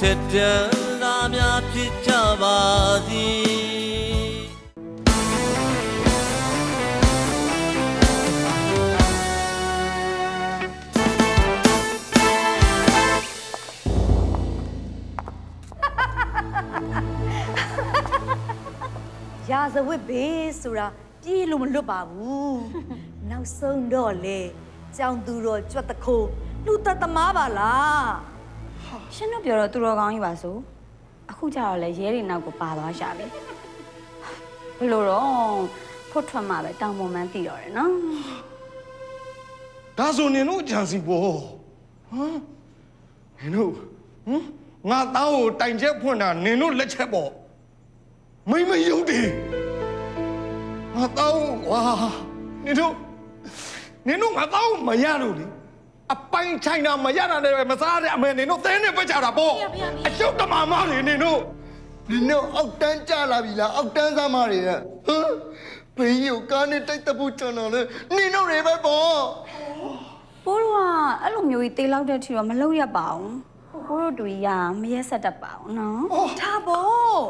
ထက်တန်သားများဖြစ်ကြပါစေရာဇဝတ်ဘေးဆိုတာပြေးလို့မလွတ်ပါဘူးနောက်ဆုံးတော့လေကြောင်သူတော်ကြွက်တခိုးလူသက်သမားပါလား ရှင်တို့ပြောတော့သူတော်ကောင်းကြီးပါဆိုအခုကျတော့လေရဲတွေနောက်ကိုပါသွားရှာပြီဘလို့တော့ဖွတ်ထွက်မှပဲတောင်ပေါ်မှန်းသိတော့တယ်နော်ဒါဆိုနင်တို့ကြံစီပေါ်ဟမ်နင်တို့ဟမ်ငါသားကိုတိုင်ချက်ဖွင့်တာနင်တို့လက်ချက်ပေါ့မိမယုံတယ်ငါသားကိုဝါနင်တို့နင်တို့ငါသားကိုမရလို့လေ အပိုင်ချိုင်တာမရတာလည်းပဲမစားတဲ့အမေနင်တို့သဲနဲ့ပက်ကြတာပေါ့အရှုပ်တမမတွေနင်တို့နင်တို့အောက်တန်းကြလာပြီလားအောက်တန်းစားမတွေကဟမ်ဘင်းယူကားနဲ့တိုက်တပုတ်ကျွန်တော်လေနင်တို့တွေပဲပေါ့ဘိုးတို့ကအဲ့လိုမျိုးကြီးတေးလောက်တဲ့ထီတော့မလုပ်ရပါဘူးဘိုးတို့တူကြီးကမရက်ဆက်တတ်ပါဘူးနော်ဒါပေါ့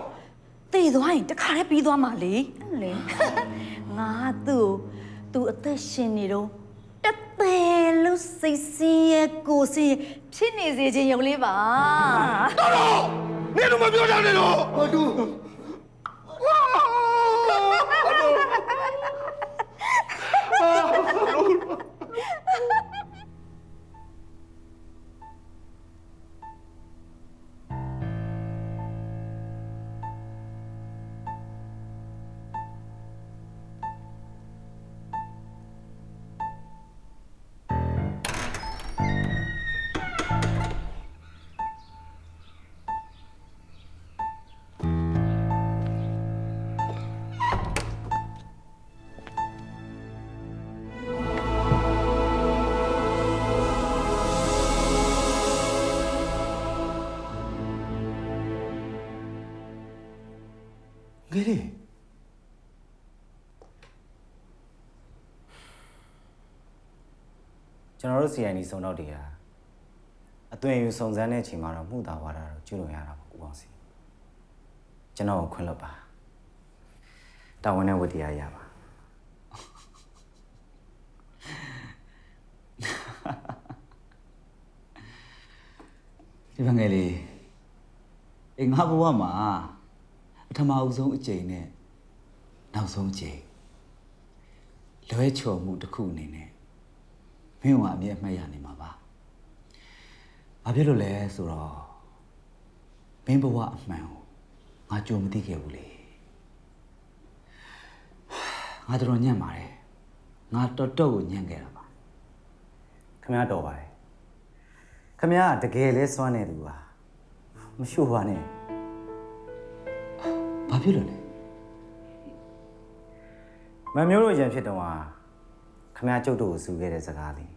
တည်သွားရင်တခါတည်းပြီးသွားမှာလေအဲ့လေငါသူ့ကိုသူအသက်ရှင်နေတော့ တသေးလို့စိတ်ဆင်းရဲကိုယ်ဆင်းရဲဖြစ်နေစေခြင်းရုံလေးပါတော်တော်နင်တို့မပြောကြနဲ့တော့ဟောတူင ကျွန်တော်တို့ CID စုံတော့တွေကအသွင်ယူစုံစမ်းတဲ့အချိန်မှာတော့မှုတာဝါဒတော့ကျွလွန်ရတာပေါ့ဦးအောင်စီကျွန်တော်ကိုခွင့်လွှတ်ပါတာဝန်နဲ့ဝတ္တရားရပါဒီဘငယ်လေးအေးငါဘဝမှာပထမအဦးဆုံးအကြိမ်နဲ့နောက်ဆုံးအကြိမ်လွဲချော်မှုတစ်ခုအနေနဲ့ မင်းကအမြဲအမှတ်ရနေမှာပါ။ဘာဖြစ်လို့လဲဆိုတော့မင်းဘဝအမှန်ကိုငါကြုံမသိခဲ့ဘူးလေ။ငါတော်တော်ညံ့ပါတယ်။ငါတော်တော်ကိုညံ့ခဲ့တာပါခမရတော်ပါတယ်ခမရကတကယ်လဲစွမ်းနေသူပါမရှို့ပါနဲ့။ဘာဖြစ်လို့လဲမမျိုးတို့ရံဖြစ်တော့ဟာ ခမရကျုပ်တို့ကိုစူခဲ့တဲ့စကားလေး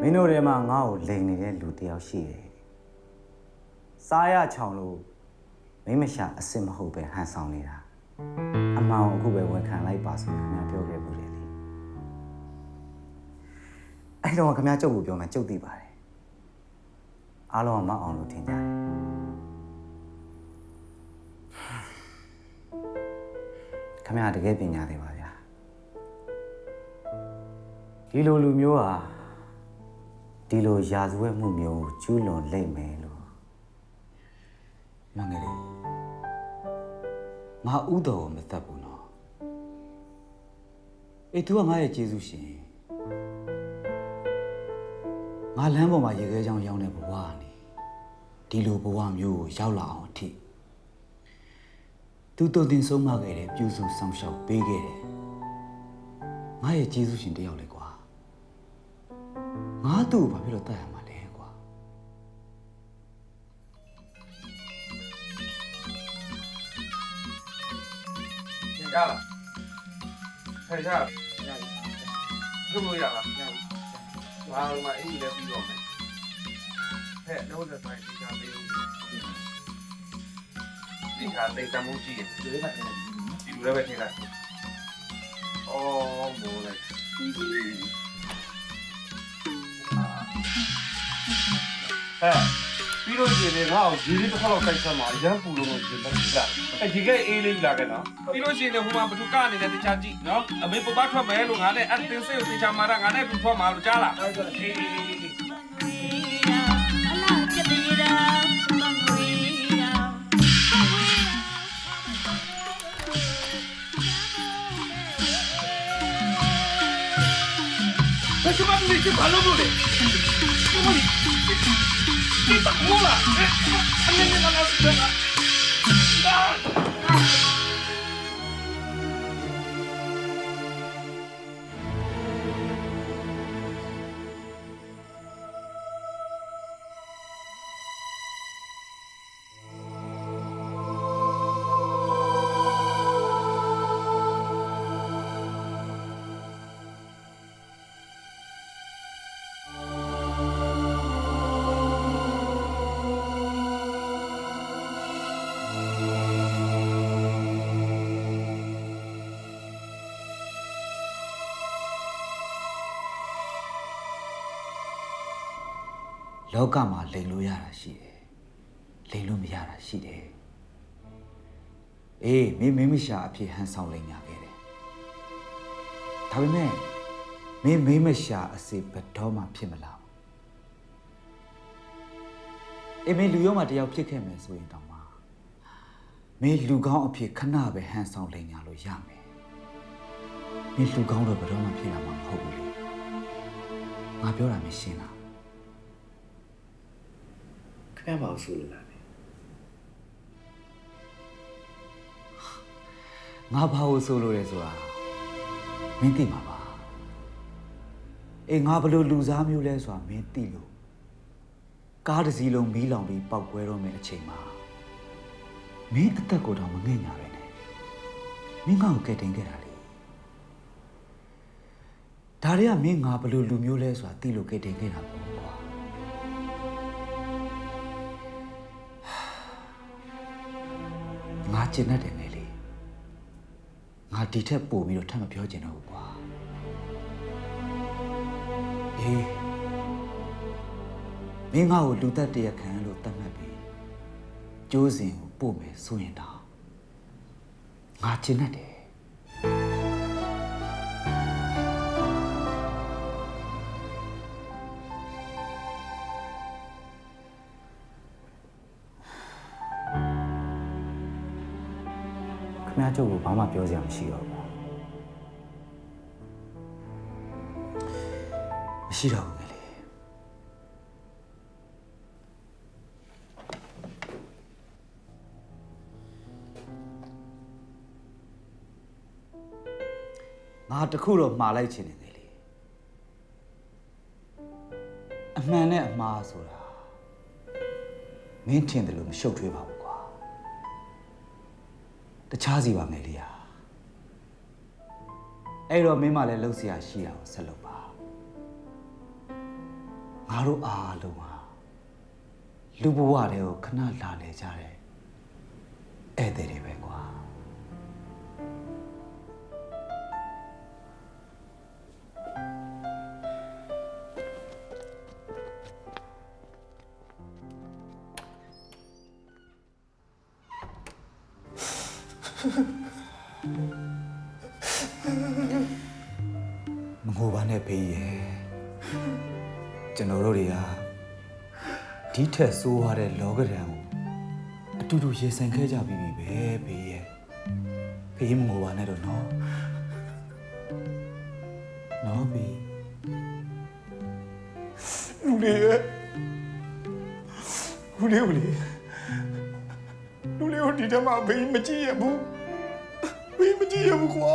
မင်းတို့ထဲမှာငါ့ကိုလိန်နေတဲ့လူတစ်ယောက်ရှိတယ်စားရချောင်လို့မိမရှာအစ်စ်မဟုတ်ပဲဟန်ဆောင်နေတာအမှန်ကိုအခုပဲဝန်ခံလိုက်ပါဆိုပြီးခမရပြောခဲ့ဘူးလေလေအဲ့တော့ခမရကျုပ်ကိုပြောမှကျုပ်သိပါတယ်အားလုံးကမအောင်လို့ထင်ကြတယ်ခမရတကယ်ပညာသေးပါ ဒီလိုလူမျိုးဟာဒီလိုရာဇဝတ်မှုမျိုးကိုကျူးလွန်လိမ့်မယ်လို့။မငယ်လေးငါဥတော်ကိုမသက်ဘူးနော်။အေး तू ကငါရဲ့ကျေးဇူးရှင်။ငါလမ်းပေါ်မှာရေခဲချောင်းရောင်းတဲ့ဘဝကနေဒီလိုဘဝမျိုးကိုရောက်လာအောင်အထိ။ तू တုံတင်ဆုံးမခဲ့တယ်ပြုစုဆောင်ရှောက်ပေးခဲ့တယ်။ငါရဲ့ကျေးဇူးရှင်တစ်ယောက်လေကွာ။ ငါသူ့ကိုဘာဖြစ်လို့တတ်ရမှာလဲကွာ။ရလားထိုင်ကြထုတ်လို့ရလားရပြီဘာလို့မအဲ့ဒီလည်းပြီးတော့မယ်ဟဲ့တော့လည်းဆိုင်ဒီကပေးလို့ဒီကတိတ်တမှုကြီးတယ်ဒီလိုပဲဒီလိုပဲထင်လိုက်အော်မိုးလိုက် ဟဲ့ပြီးတော့ရှင်လည်းငါ့ကိုရေလေးတစ်ခေါက်လောက်တိုက်ဆမ်းမှာအရန်ပူလို့လို့ရှင်လည်းပြလာအဲ့ဒီကဲအေးလေးလာခဲ့နော်ပြီးလို့ရှင်လည်းဟိုမှာဘသူကအနေနဲ့တခြားကြည့်နော်အမေပပထွက်မယ်လို့ငါနဲ့အတင်းစိတ်ကိုသင်ချာမှာငါနဲ့ဘူးထွက်မှာလို့ကြားလာဟုတ်ကဲ့အေးအေးအေးအေး Kaçmak mı için kalın bu ne? 이따 구워라! 3년 전에 나왔을 때가! ကမှာလိန်လို့ရတာရှိတယ်လိန်လို့မရတာရှိတယ်အေးမင်းမင်းမရှာအဖြစ်ဟန်ဆောင်လိန်ညာခဲ့တယ်ဒါပေမဲ့မင်းမင်းမရှာအစေဘယ်တော့မှဖြစ်မလာဘူးအေးမင်းလူရောမှာတယောက်ဖြစ်ခဲ့မယ်ဆိုရင်တော့မှမင်းလူကောင်းအဖြစ်ခဏပဲဟန်ဆောင်လိန်ညာလို့ရမယ်မင်းလူကောင်းတော့ဘယ်တော့မှဖြစ်လာမှာမဟုတ်ဘူးလေငါပြောတာမရှင်းလား ခင်ဗျားမအောင်ဆိုလို့လားငါဘာလို့ဆိုလို့လဲဆိုတာမင်းသိမှာပါအေးငါဘလို့လူစားမျိုးလဲဆိုတာမင်းသိလို့ကားတစ်စီးလုံးမီးလောင်ပြီးပောက်ကွဲတော့မယ့်အချိန်မှာမင်းအသက်ကိုတော့မငဲ့ညာပဲနဲ့မင်းငါ့ကိုကဲတင်ခဲ့တာလေဒါတွေကမင်းငါဘလို့လူမျိုးလဲဆိုတာသိလို့ကဲတင်ခဲ့တာပေါ့ကွာ ကျင်တတ်တယ်ငယ်လေးငါဒီထက်ပိုပြီးတော့ထပ်မပြောချင်တော့ဘူးကွာအေးမင်းငါ့ကိုလူသက်တရခံလို့တတ်မှတ်ပြီးကျိုးစဉ်ကိုပို့မယ်ဆိုရင်တော့ငါကျင်တတ်တယ် ပ်ကိုဘာမှပြောစရာမရှိတော့ဘူးမရှိတော့ဘူးလေငါတခုတော့မှားလိုက်ချင်တယ်လေအမှန်နဲ့အမှားဆိုတာမင်းထင်တယ်လို့မရှုပ်ထွေးပါဘူးကွာတခြားစီပါမယ်လေယာ အဲ့တော့မင်းမလည်းလှုပ်เสียရှိအောင်ဆက်လုပ်ပါငါတို့အားလုံးဟာလူဘဝတွေကိုခဏလာလေကြတဲ့ဧည့်သည်တွေပဲကွာ ဒီထက်ဆိုးရတဲ့လောကဒဏ်ကိုအတူတူရင်ဆိုင်ခဲ့ကြပြီးပြီပဲဖေးရဲ့ဖေးမငိုပါနဲ့တော့နော်နော်ဖေးလူလေးရဲ့လူလေးကိုလေလူလေးကိုဒီတည်းမှာဘေးမကြည့်ရဘူးဘေးမကြည့်ရဘူးကွာ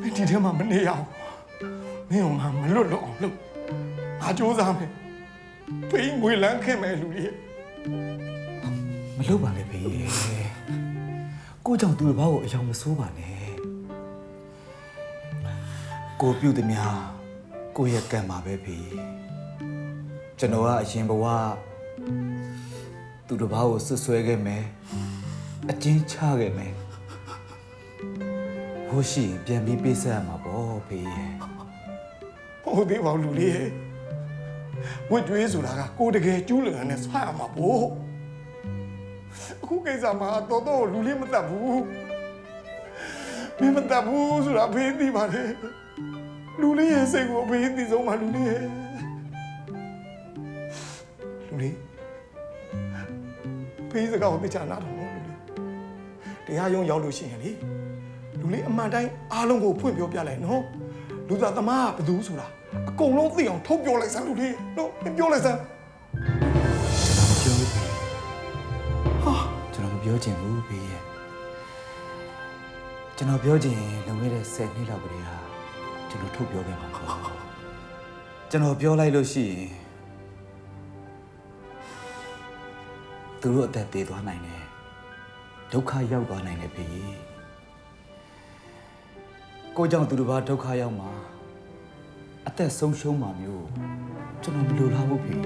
မင်းဒီထဲမှာမနေရအောင်မင်းကငါမလွတ်တော့အောင်လုပ်ငါစူးစမ်းမယ် ဘေးငွေလန်းခဲ့မယ်လူလေးရဲ့မလုပ်ပါနဲ့ဖေးရဲ့ကိုကြောင့်သူ့ဘာကိုအယောင်မဆိုးပါနဲ့ကိုပြုတ်သည်များကိုရဲ့ကံပါပဲဖေးကျွန်တော်ကအရင်ဘဝသူတစ်ပါးကိုဆွဆွဲခဲ့မယ်အကျဉ်းချခဲ့မယ်ဟိုရှိရင်ပြန်ပြီးပေးဆက်ရမှာပေါ့ဖေးရဲ့ဟုတ်သေးပါဘူးလူလေးရဲ့ ဝစ်ကြွေးဆိုတာကကိုယ်တကယ်ကျူးလွန်နဲ့ဆက်ရမှာပေါ့အခုကိစ္စမှာတော်တော်လူလေးမတတ်ဘူးမင်းမတတ်ဘူးဆိုတာဖေးသိပါတယ်လူလေးရဲ့စိတ်ကိုဖေးသိဆုံးပါလူလေးရဲ့လူလေးဖေးစကားကိုသိချနာတော့လူလေးတရားရုံးရောက်လို့ရှိရင်လေလူလေးအမှန်တိုင်းအားလုံးကိုဖွင့်ပြောပြလိုက်နော်လူသားသမားကဘယ်သူဆိုတာ အကုန်လုံးသိအောင်ထုတ်ပြောလိုက်စမ်းလူလေးနော်ပြောလိုက်စမ်းကျွန်တော်မပြောချင်ဘူးဘေးရဲ့ကျွန်တော်ပြောချင်ရင်လုံခဲ့တဲ့10နှစ်လောက်ကလေးဟာကျွန်တော်ထုတ်ပြောခဲ့မှာမဟုတ်ဘူးကျွန်တော်ပြောလိုက်လို့ရှိရင်သူတို့အသက်သေးသွားနိုင်တယ်ဒုက္ခရောက်သွားနိုင်တယ်ဘေးကိုကြောင့်သူတို့ဘာဒုက္ခရောက်မှာ အသက်ဆုံးရှုံးမှာမျိုးကျွန်တော်မလိုလားဘူးဘေး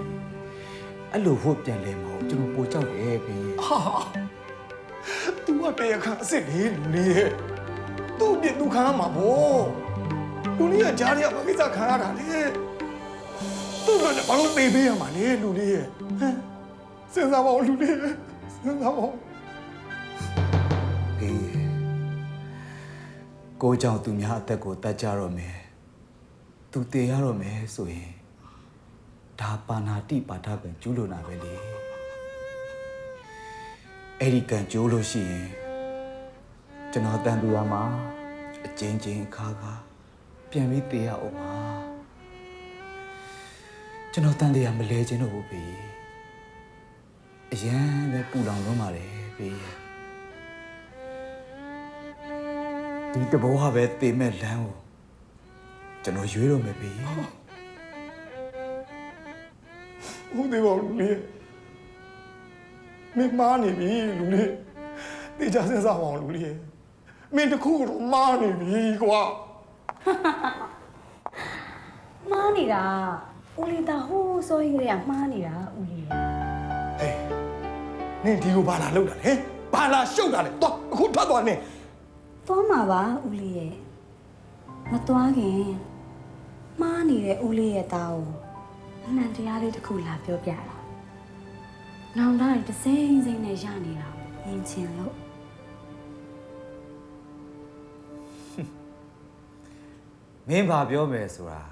အဲ့လိုဖို့ပြန်လဲမှာကိုကျွန်တော်ပိုကြောက်တယ်ဘေးဟာ तू ကတရားခံအစ်စ်လေးလူလေးရဲ့သူ့အပြစ်သူခံရမှာပေါ့လူလေးကကြားရမှာကိစ္စခံရတာလေသူ့တော့ဘာလို့ပေးပေးရမှာလဲလူလေးရဲ့ဟမ်စဉ်းစားပါဦးလူလေးရဲ့စဉ်းစားပါဦးအေးကိုကြောင့်သူများအသက်ကိုတတ်ကြတော့မယ် သူတည်ရတော့မယ်ဆိုရင်ဒါပါဏာတိပါဒကံကျူးလွန်တာပဲလေအဲ့ဒီကံကျိုးလို့ရှိရင်ကျွန်တော်တန်တူရမှာအချင်းချင်းခါခါပြန်ပြီးတည်ရအောင်ပါကျွန်တော်တန်တရားမလဲခြင်းတော့ဘူးပြီအရန်ပဲပူလောင်လုံးပါတယ်ပြီဒီတဘောဟာပဲတည်မဲ့လမ်းကို ကျွန်တော်ရွေးတော့မယ်ပြီဟုတ်တယ်ပေါ့လူလေးရဲ့မင်းမားနေပြီလူလေးတေချာစဉ်းစားပါအောင်လူလေးရဲ့မင်းတခုတော့မားနေပြီကွာမှားနေတာဦးလေးတာဟိုးစောကြီးကလေးကမှားနေတာဦးလေးဟေးနင်ဒီကိုဘာလာလောက်တာလဲဘာလာရှုပ်တာလဲတော့အခုထွက်သွားနေသွားမှာပါဦးလေးရဲ့မသွားခင် မှားနေတဲ့ဦးလေးရဲ့သားကိုအမှန်တရားလေးတစ်ခုလာပြောပြတာနောင်တရတစ်စိမ့်စိမ့်နဲ့ရနေတာမြင်ချင်လို့မင်းဘာပြောမယ်ဆိုတာ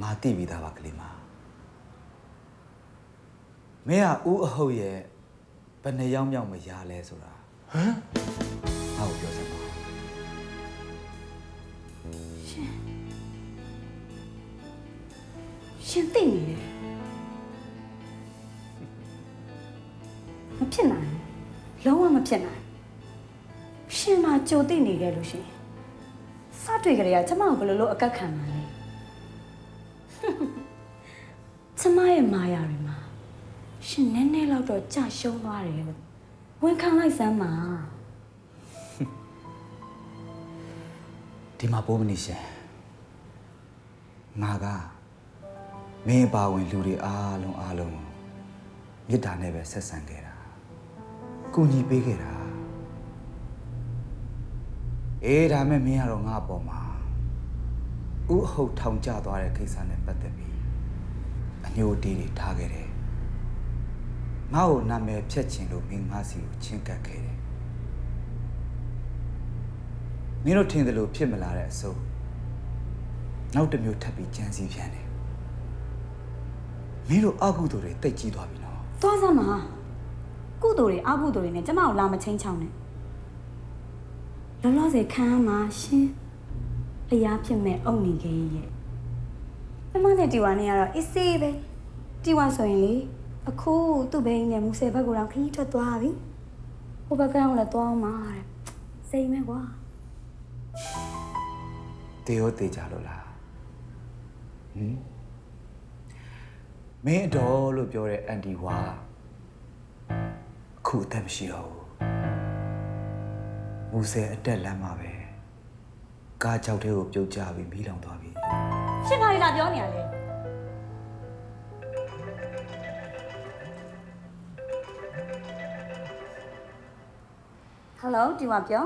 ငါသိပြီးသားပါကလေးမမင်းကဦးအဟုတ်ရဲ့ဘယ်နှယောက်မြောက်မရလဲဆိုတာဟမ် သိနေတယ်မဖြစ်နိုင်ဘူးလုံးဝမဖြစ်နိုင်ရှင်မကြိုသိနေခဲ့လို့ရှင်စတွေ့ကြရကျမကိုဘယ်လိုလုပ်အကက်ခံမှာလဲကျမရဲ့မာယာတွေမှာရှင်နည်းနည်းတော့တော့ကြာရှုံးသွားတယ်လို့ဝန်ခံလိုက်စမ်းပါဒီမှာပိုးမနေရှင်ငါက မင်းအပါဝင်လူတွေအားလုံးအားလုံးကိုမေတ္တာနဲ့ပဲဆက်ဆံခဲ့တာကူညီပေးခဲ့တာအေးဒါမဲ့မင်းကတော့ငါအပေါ်မှာဥအဟုတ်ထောင်ကျသွားတဲ့ကိစ္စနဲ့ပတ်သက်ပြီးအညိုတီးတွေထားခဲ့တယ်ငါ့ကိုနာမည်ဖြတ်ချင်လို့မင်းငါစီကိုချင်းကပ်ခဲ့တယ်မင်းတို့ထင်တယ်လို့ဖြစ်မလာတဲ့အစိုးနောက်တစ်မျိုးထပ်ပြီးကြံစည်ပြန်တယ် မင်းတို့အကုသိုလ်တွေတိတ်ကြီးသွားပြီနော်သွားစမ်းပါကုသိုလ်တွေအကုသိုလ်တွေနဲ့ကျမကိုလာမချင်းချောင်းနဲ့လောလောဆယ်ခံရမှာရှင်အရာဖြစ်မဲ့အုံနေခဲ့ရဲ့ကျမနဲ့တီဝါနဲ့ကတော့အစ်စေးပဲတီဝါဆိုရင်လေအခုသူ့ဘိန်းနဲ့မူဆယ်ဘက်ကတော့ခရီးထွက်သွားပြီဟိုဘက်ကလည်းသွားအောင်ပါတဲ့စိတ်မဲ့ကွာတေရောတေကြလို့လားဟမ် မင်းအတော်လို့ပြောတဲ့အန်တီဝါအခုအသက်မရှိတော့ဘူးမူဆယ်အတက်လမ်းမှာပဲကားချောက်ထဲကိုပြုတ်ကျပြီးမီးလောင်သွားပြီရှင်းပါလေလာပြောနေရလေဟယ်လိုတီဝါပြော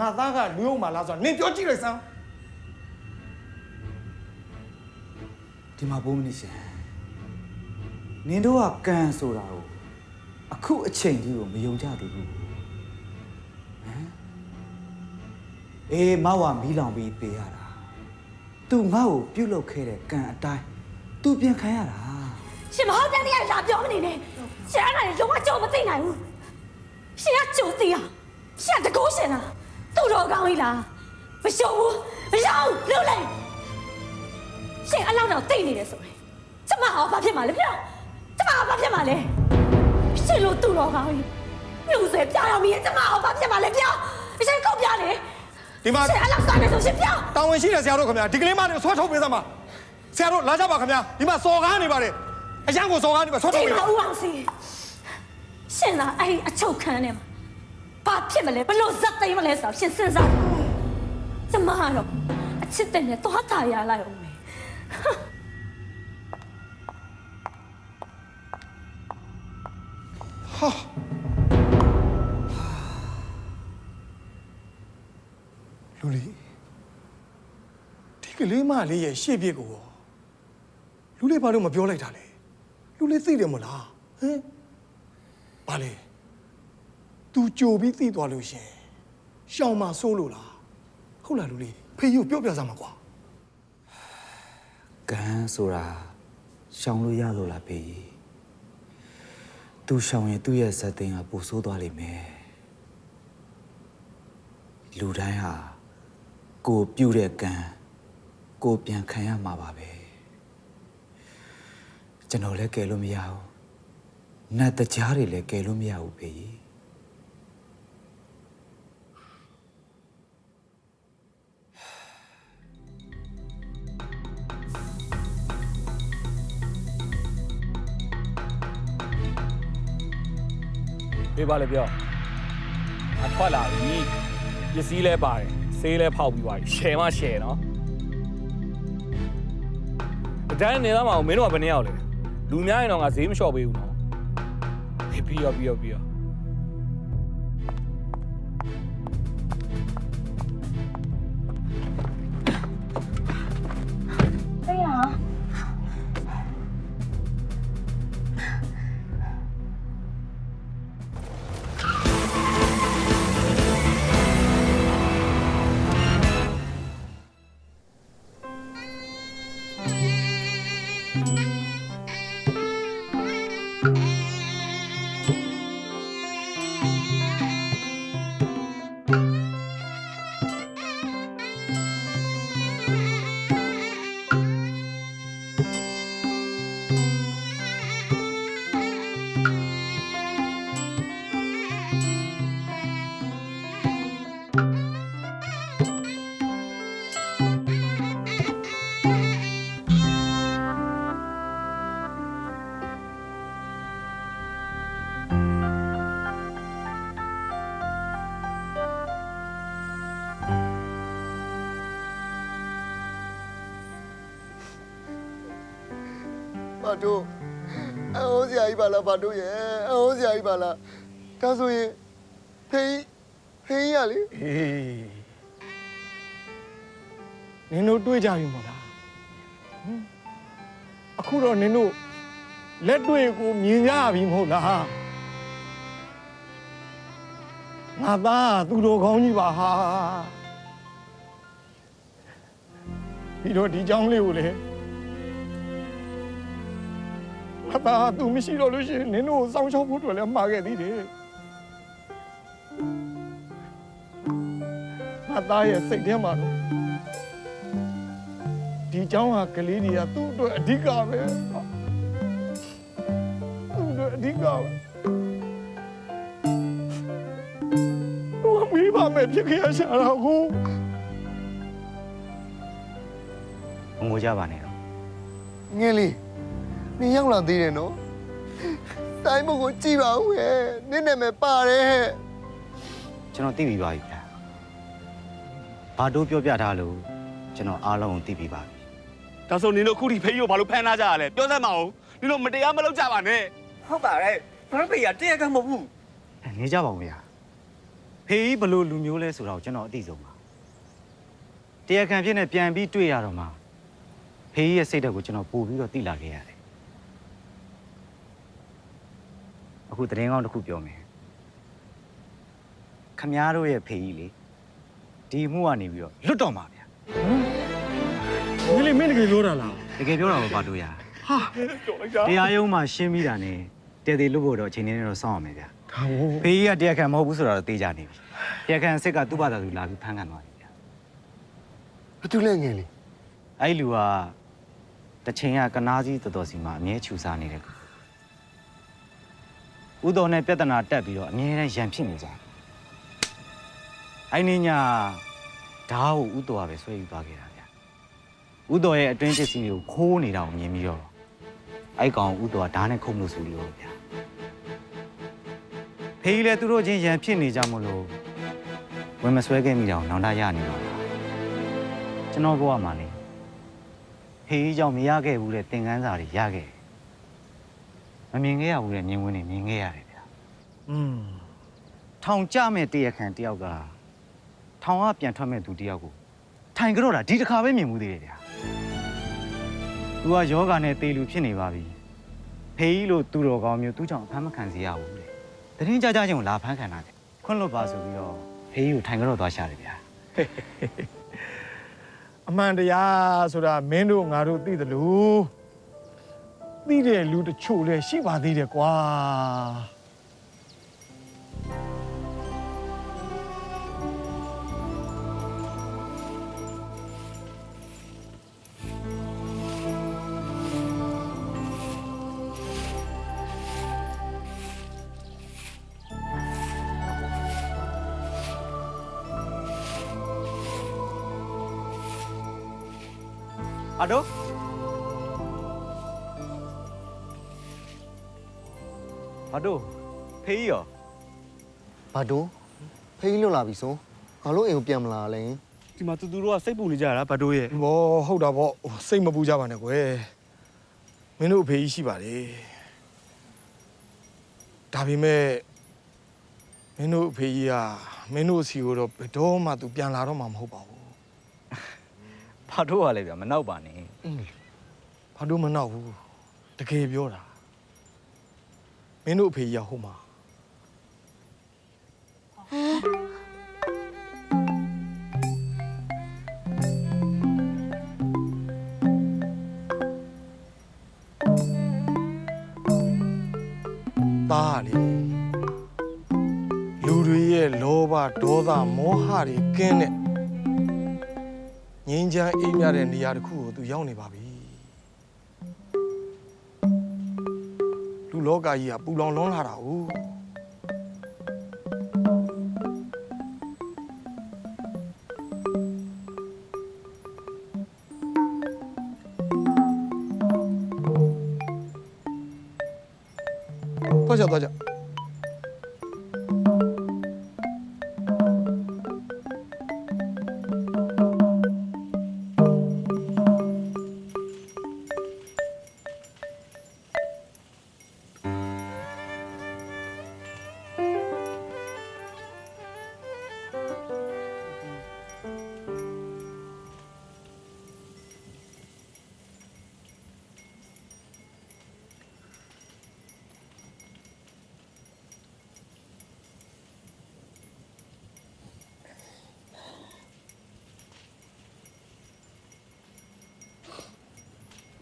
ငါသားကလူယုံမာလားဆိုတာနင်ပြောကြည့်လိုက်စမ်းဒီမှာဘိုးမနေရှင်နင်တို့ကကံဆိုတာကိုအခုအချိန်ကြီးကိုမယုံကြသေးဘူးဟမ်အေးမဝမီးလောင်ပြီးပေးရတာ तू ငါ့ကိုပြုတ်လုခဲ့တဲ့ကံအတိုင်း तू ပြန်ခံရတာရှင်မဟုတ်တဲ့နေရာလာပြောမနေနဲ့ရှင်အဲ့ဒါလည်းလုံးဝကြုံမသိနိုင်ဘူးရှင်ကကြုံသိအောင်ရှင်ကတကောရှင်လား သူ့တော်ကောင်းကြီးလားမရှုံဘူးမရှုံဘူးလုံးလိုက်ရှင်အလောက်တော့သိနေတယ်ဆိုရင်ကျမဟောဘာဖြစ်မှာလဲပြောကျမဟောဘာဖြစ်မှာလဲရှင်လို့သူ့တော်ကောင်းကြီးမြို့စေပြရမီးကျမဟောဘာဖြစ်မှာလဲပြောရှင်ကောက်ပြလေဒီမှာရှင်အလောက်စားနေဆိုရှင်ပြောတာဝန်ရှိတဲ့ဆရာတို့ခင်ဗျာဒီကလေးမတွေကိုဆွဲထုတ်ပေးစမ်းပါဆရာတို့လာကြပါခင်ဗျာဒီမှာစော်ကားနေပါတယ်အရန်ကိုစော်ကားနေပါဆွဲထုတ်ဒီပေးမှာပါဦးအောင်စီရှင်လားအဲ့ဒီအချုပ်ခန်းထဲမှာ ဘာဖြစ်မလဲဘလို့ဇက်သိမ်းမလဲဆိုတော့ရှင်စဉ်းစားကျမကတော့အချစ်တဲ့နဲ့သွားတာရလိုက်အောင်မယ်လူလေးဒီကလေးမလေးရဲ့ရှေ့ပြစ်ကိုရောလူလေးဘာလို့မပြောလိုက်တာလဲလူလေးသိတယ်မလားဟမ်ဘာလဲ तू ကြိုပြီးသိသွားလို့ရှင်ရှောင်းမဆိုးလို့လားဟုတ်လားလူလေးဖေးယူပြောပြစမ်းပါကွာကံဆိုတာရှောင်လို့ရလို့လားဖေးကြီး तू ရှောင်ရင်သူ့ရဲ့ဇက်သိန်းကပူဆိုးသွားလိမ့်မယ်လူတိုင်းဟာကိုယ်ပြုတ်တဲ့ကံကိုယ်ပြန်ခံရမှာပါပဲကျွန်တော်လည်းကယ်လို့မရဘူးနတ်တကြားတွေလည်းကယ်လို့မရဘူးဖေးကြီး ပြေးပါလေပြောအထွက်လာပြီပစ္စည်းလဲပါတယ်ဆေးလဲဖောက်ပြီးသွားပြီရှယ်မရှယ်နော်အတန်းနေသားမအောင်မင်းတို့ကဘယ်နှစ်ယောက်လဲလူများရင်တော့ငါဈေးမလျှော့ပေးဘူးနော်ပြီးပြီးရောပြီးရောပြီးရော ကြီးပါလားဘာတို့ရဲ့အဟောစရာကြီးပါလားဒါဆိုရင်ဖေးဖေးရလေ အေးနင်တို့တွေ့ကြပြီမို့လားဟမ်အခုတော့နင်တို့လက်တွေ့ကိုမြင်ကြပြီမဟုတ်လားငါသားကသူတော်ကောင်းကြီးပါဟာပြီးတော့ဒီเจ้าလေးကိုလေငါ သားကသူမရှိတော့လို့ရှိရင်နင်တို့ကိုစောင်းရှောက်ဖို့အတွက်လည်းမှာခဲ့သေးတယ်ငါသားရဲ့စိတ်ထဲမှာတော့ဒီเจ้าဟာကလေးတွေကသူ့အတွက်အဓိကပဲသူ့အတွက်အဓိကပဲသူကမိဘမဲ့ဖြစ်ခဲ့ရရှာတော့ကို မငိုကြပါနဲ့တော့ ငယ်လေး နင်ရောက်လာသေးတယ်နော်တိုင်းမကိုကြည့်ပါဦးရဲ့နင့်နာမည်ပါတယ်ဟဲ့ကျွန်တော်သိပြီးပါပြီဗျာဘာတို့ပြောပြထားလို့ကျွန်တော်အားလုံးကိုသိပြီးပါပြီဒါဆိုနင်တို့ခုထိဖေးကိုဘာလို့ဖမ်းထားကြရလဲပြောစမ်းမအောင်နင်တို့မတရားမလုပ်ကြပါနဲ့ဟုတ်ပါရဲ့ဘာလို့ဖေးရတရားကမဟုတ်ဘူးအဲနေကြပါဦးဗျာဖေးကြီးဘလို့လူမျိုးလဲဆိုတော့ကျွန်တော်အသိဆုံးပါတရားခံဖြစ်နေပြန်ပြီးတွေ့ရတော့မှဖေးကြီးရဲ့စိတ်ဓာတ်ကိုကျွန်တော်ပို့ပြီးတော့သိလာခဲ့ရတယ် အခုသတင်းကောင်းတစ်ခုပြောမယ်ခမားတို့ရဲ့ဖေးကြီးလေဒီမှုကနေပြီးတော့လွတ်တော်မှာဗျာမင်းလေးမင်းတကယ်ပြောတာလားတကယ်ပြောတာပါဘာတို့ရဟာတရားရုံးမှာရှင်းပြီးတာနဲ့တဲသေးလို့ဖို့တော့အချိန်နဲ့တော့စောင့်အောင်မယ်ဗျာဒါဟိုဖေးကြီးကတရားခံမဟုတ်ဘူးဆိုတာတော့သိကြနေပြီတရားခံစစ်ကသူ့ဘာသာသူလာပြီးဖမ်းခံသွားတယ်ဗျာဘာတူလဲငယ်လေးအဲ့လူကတစ်ချိန်ကကနားကြီးတော်တော်စီမှာအမြဲခြူစားနေတဲ့ကောင် ဥတော်နဲ့ပြဿနာတက်ပြီးတော့အမြဲတမ်းရန်ဖြစ်နေကြတယ်အဲ့ဒီညဓာတ်ကိုဥတော်ကပဲဆွဲယူသွားခဲ့တာဗျာဥတော်ရဲ့အတွင်းပစ္စည်းတွေကိုခိုးနေတာကိုမြင်ပြီးတော့အဲ့ကောင်ဥတော်ကဓာတ်နဲ့ခုံလို့ဆိုလို့ဗျာဖေးကြီးလည်းသူတို့ချင်းရန်ဖြစ်နေကြမလို့ဝင်မဆွဲခဲ့မိတာကိုနောင်တရနေပါလားကျွန်တော်ဘဝမှာလေဖေးကြီးကြောင့်မရခဲ့ဘူးတဲ့သင်ခန်းစာတွေရခဲ့တယ် မမြင်ခဲ့ရဘူးတဲ့မြင်ကွင်းတွေမြင်ခဲ့ရတယ်ဗျာอืมထောင်ကြမဲ့တရားခံတယောက်ကထောင်ကပြန်ထွက်မဲ့သူတယောက်ကိုထိုင်ကြတော့တာဒီတစ်ခါပဲမြင်မှုသေးတယ်ဗျာသူကယောဂနဲ့တေလူဖြစ်နေပါပြီဖေးကြီးလို့သူတော်ကောင်းမျိုးသူ့ကြောင့်အဖမ်းမခံစေရဘူးတဲ့တရင်ကြကြချင်းကိုလာဖမ်းခံတာတဲ့ခွင့်လွတ်ပါဆိုပြီးတော့ဖေးကြီးကိုထိုင်ကြတော့သွားရှာတယ်ဗျာအမှန်တရားဆိုတာမင်းတို့ငါတို့သိတယ်လို့ သိတဲ့လူတချို့လည်းရှိပါသေးတယ်ကွာဟာတို့ ဟာတို့ဖေးကြီးရောဘာတူဖေးလွတ်လာပြီဆိုဘာလို့အိမ်ကိုပြန်မလာလဲဒီမှာသူသူတို့ကစိတ်ပူနေကြတာဘာတို့ရဲ့ဘောဟုတ်တာပေါ့ဟိုစိတ်မပူကြပါနဲ့ကွယ်မင်းတို့အဖေကြီးရှိပါတယ်ဒါပေမဲ့မင်းတို့အဖေကြီးကမင်းတို့စီကိုတော့ဘယ်တော့မှသူပြန်လာတော့မှမဟုတ်ပါဘူးဘာတို့ကလည်းဗျာမနောက်ပါနဲ့ဘာလို့မနှောက်ဘူးတကယ်ပြောတာ မင်းတို့အဖေကြီးကဟုတ်မှာသားလေလူတွေရဲ့လောဘဒေါသမောဟတွေကင်းတဲ့ငြိမ်းချမ်းအေးမြတဲ့နေရာတစ်ခုကိုသူရောက်နေပါပြီ လူလောကကြီးကပူလောင်လွန်းလာတာ우တော့ကြတော့ကြ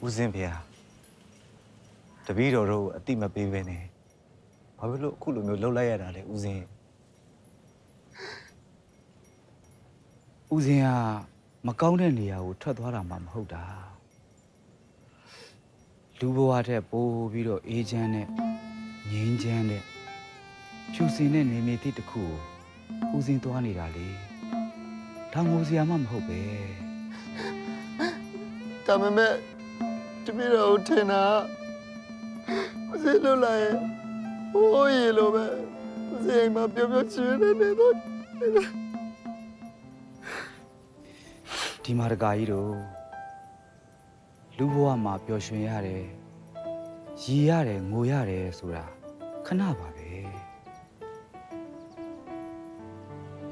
ဦးစင်းဖေဟာတပည့်တော်တို့အတိမပေးပဲနဲ့ဘာဖြစ်လို့အခုလိုမျိုးလှုပ်လိုက်ရတာလဲဦးစင်းဦးစင်းကမကောင်းတဲ့နေရာကိုထွက်သွားတာမှမဟုတ်တာလူဘဝထက်ပိုပြီးတော့အေးချမ်းတဲ့ငြိမ်းချမ်းတဲ့ဖြူစင်တဲ့နေမြေတိတစ်ခုကိုဦးစင်းသွားနေတာလေဒါငိုစရာမှမဟုတ်ပဲဒါပေမဲ့ တပည့်တော်ထင်တာမစလွတ်လာရဲ့ဟိုးရေလိုပဲမစအိမ်မှာပျော်ပျော်ချင်နေနေတော့ဒီမှာတကာကြီးတို့လူဘဝမှာပျော်ရွှင်ရတယ်ရည်ရတယ်ငိုရတယ်ဆိုတာခဏပါပဲ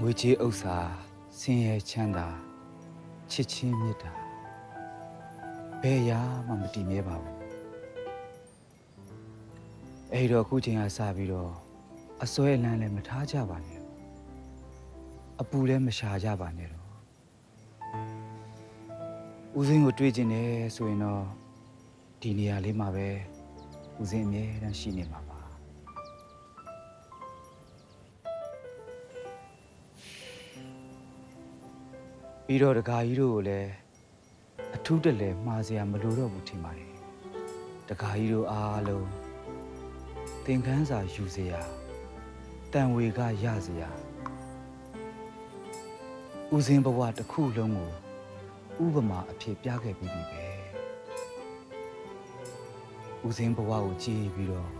ငွေကြေးဥစ္စာဆင်းရဲချမ်းသာချစ်ချင်းမေတ္တာ ဘယ်ရာမှမတည်မြဲပါဘူးအဲ့တော့အခုချိန်ကစပြီးတော့အစွဲအလန်းလည်းမထားကြပါနဲ့အပူလည်းမရှာကြပါနဲ့တော့ဦးစင်းကိုတွေ့ကျင်တယ်ဆိုရင်တော့ဒီနေရာလေးမှာပဲဦးစင်းအမြဲတမ်းရှိနေမှာပါပြီးတော့ဒကာကြီးတို့ကိုလည်း အထူးတလဲမှားစရာမလိုတော့ဘူးထင်ပါတယ်ဒကာကြီးတို့အားလုံးသင်ခန်းစာယူစရာတန်ဝေကရစရာဦးစင်းဘဝတစ်ခုလုံးကိုဥပမာအဖြစ်ပြခဲ့ပြီးပြီပဲဦးစင်းဘဝကိုကြည်ပြီးတော့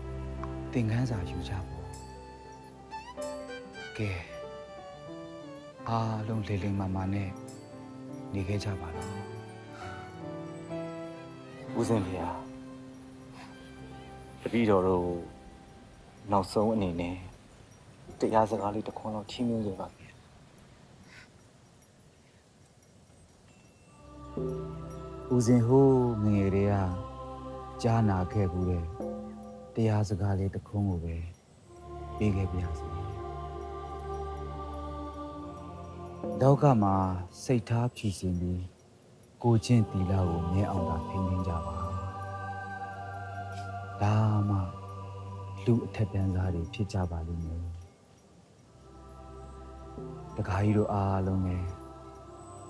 သင်ခန်းစာယူကြဖို့ကဲအားလုံးလေလိမ်မာမာနဲ့နေခဲ့ကြပါတော့ ဦးစင်းဖေဟာတပည့်တော်တို့နောက်ဆုံးအနေနဲ့တရားစကားလေးတစ်ခွန်းလောက်ချင်းမျိုးဆိုပါဗျာဦးစင်ဟိုးငယ်တည်းကကြားနာခဲ့ဘူးတဲ့တရားစကားလေးတစ်ခုကိုပဲပြီးခဲ့ပြစီလောကမှာစိတ်ထားဖြူစင်ပြီး ကိုချင်းတီလာကိုမြဲအောင်သာထိန်းသိမ်းကြပါဒါမှလူအထက်တန်းသားတွေဖြစ်ကြပါလိမ့်မယ်တခါကြီးတို့အားလုံးလည်း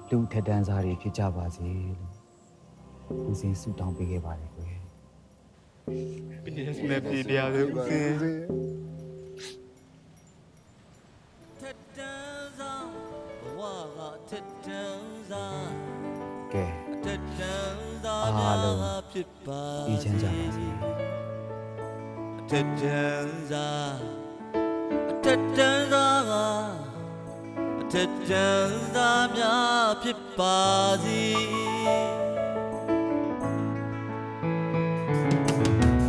လူအထက်တန်းသားတွေဖြစ်ကြပါစေလို့ဦးစင်းဆုတောင်းပေးခဲ့ပါတယ်ကွယ်နဲ့ပြေတရားလေဦးစင်း ဖြစ်ပါအေးချမ်းကြပါစေထက်တန်းစားထက်တန်းစားကထက်တန်းစားများဖြစ်ပါစေ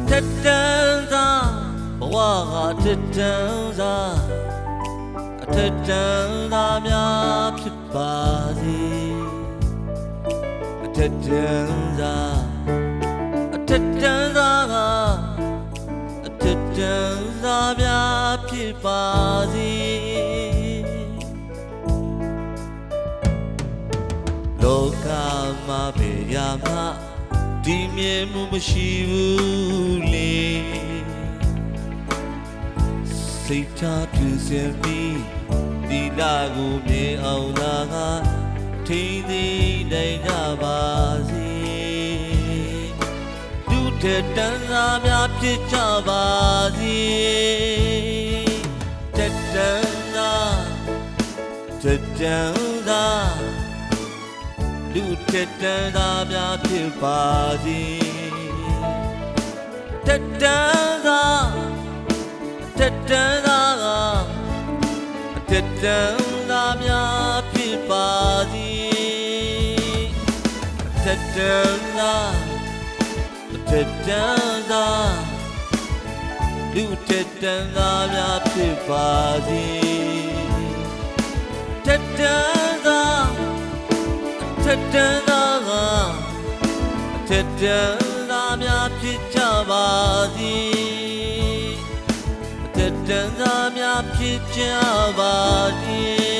ထက်တန်းစားဘဝကထက်တန်းစားအထက်တန်းသားများဖြစ်ပါစေအ န်းသားများဖြစ်ပါစေလောကမှာဘေးရမှာဒီမြဲမှုမရှိဘူးလေစိတ်ထားပြည့်စင်ပြီးဒီလာကိုမြင်အောင်လာကထိန်းသိမ်းနိုင်ကြပါစေလူတဲ့တန်းစားများ ဖြစ်ကြပါစေတက်တန်းသားတက်တန်းသားလူတဲ့တန်းသားများဖြစ်ပါစေတက်တန်းသားထက်တန်းသားကအထက်တန်းသားများဖြစ်ပါစေအထက်တန်းသားအထက်တန်းသား လူထက်တန်းသားများဖြစ်ပါစေထက်တန်းသားအထက်တန်းသားကအထက်တန်းသားများဖြစ်ကြပါစေတက်တန်သားများဖြစ်ကြပါသည်